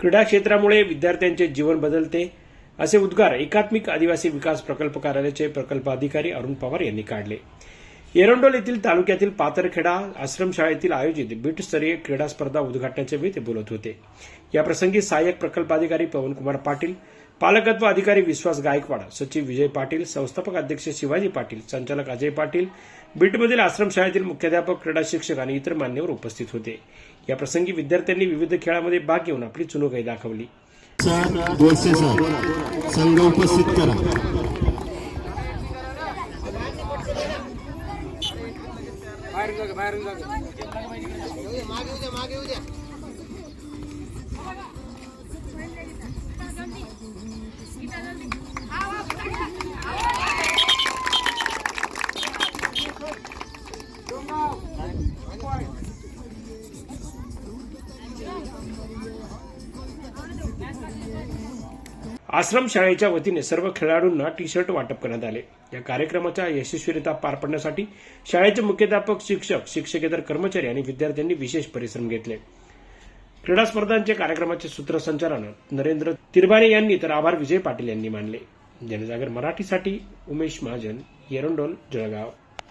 क्रीडा क्षेत्रामुळे विद्यार्थ्यांचे जीवन बदलते. असे उद्गार एकात्मिक आदिवासी विकास प्रकल्प कार्यालयाचे प्रकल्प अधिकारी अरुण पवार यांनी काढले. एरंडोल येथील तालुक्यातील पातरखेडा आश्रमशाळेतील आयोजित बीटस्तरीय क्रीडा स्पर्धा उद्घाटनाच्या वेळी ते बोलत होते. याप्रसंगी सहाय्यक प्रकल्पाधिकारी पवनकुमार पाटील पालकत्व अधिकारी विश्वास गायकवाड सचिव विजय पाटील संस्थापक अध्यक्ष शिवाजी पाटील संचालक अजय पाटील बीटमधील आश्रमशाळेतील मुख्याध्यापक क्रीडा शिक्षक आणि इतर मान्यवर उपस्थित होते. याप्रसंगी विद्यार्थ्यांनी विविध खेळामध्ये भाग घेऊन आपली चुनोकाई दाखवली. सर गोडसे सर संघ उपस्थित करा आश्रम शाळेच्या वतीने सर्व खेळाडूंना टी शर्ट वाटप करण्यात आले. या कार्यक्रमाच्या यशस्वीरित्या पार पाडण्यासाठी शाळेचे मुख्याध्यापक शिक्षक शिक्षकेतर कर्मचारी आणि विद्यार्थ्यांनी विशेष परिश्रम घेतले. क्रीडा स्पर्धांचे कार्यक्रमाचे सूत्रसंचालन नरेंद्र तिरबारे यांनी तर आभार विजय पाटील यांनी मानले. जनजागर मराठीसाठी उमेश महाजन येरंडोल जळगाव.